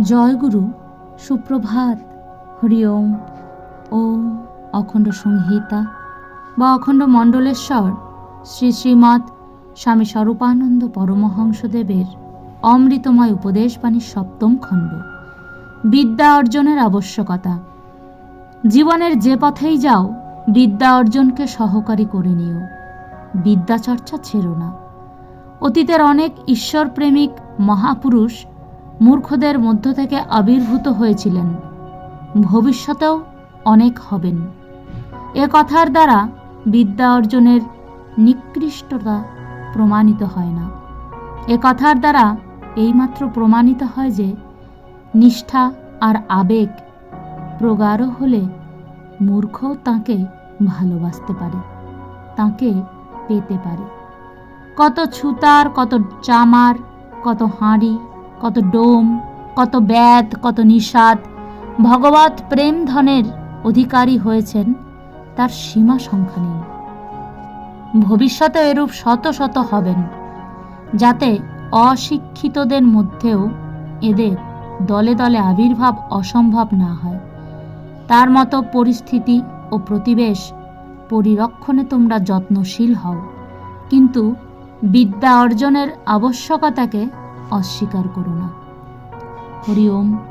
জয়গুরু, সুপ্রভাত, হরি ওম। ওম অখণ্ড সংহিতা বা অখণ্ড মণ্ডলেশ্বর, শ্রী শ্রীমৎ স্বামী স্বরূপানন্দ পরমহংসদেবের অমৃতময় উপদেশবাণীর সপ্তম খণ্ড। বিদ্যা অর্জনের আবশ্যকতা। জীবনের যে পথেই যাও, বিদ্যা অর্জনকে সহকারী করে নিও। বিদ্যা চর্চা ছেড়ো না। অতীতের অনেক ঈশ্বরপ্রেমিক মহাপুরুষ মূর্খদের মধ্য থেকে আবির্ভূত হয়েছিলেন। ভবিষ্যতেও অনেক হবেন। এ কথার দ্বারা বিদ্যা অর্জনের নিকৃষ্টতা প্রমাণিত হয় না। এ কথার দ্বারা এইমাত্র প্রমাণিত হয় যে নিষ্ঠা আর আবেগ প্রগাঢ় হলে মূর্খ তাকে ভালোবাসতে পারে, তাকে পেতে পারে। কত ছুতার, কত চামার কত হাঁড়ি, কত ডোম, কত ব্যাদ কত নিষাদ। ভগবত প্রেম ধনের অধিকারী হয়েছেন, তার সীমা সংখ্যা নেই। ভবিষ্যতে এরূপ শত শত হবেন, যাতে অশিক্ষিতদের মধ্যেও এদের দলে দলে আবির্ভাব অসম্ভব না হয়। তার মতো পরিস্থিতি ও প্রতিবেশ পরিরক্ষণে তোমরা যত্নশীল হও। কিন্তু বিদ্যা অর্জনের আবশ্যকতাকে অস্বীকার করো না। হরি ওম।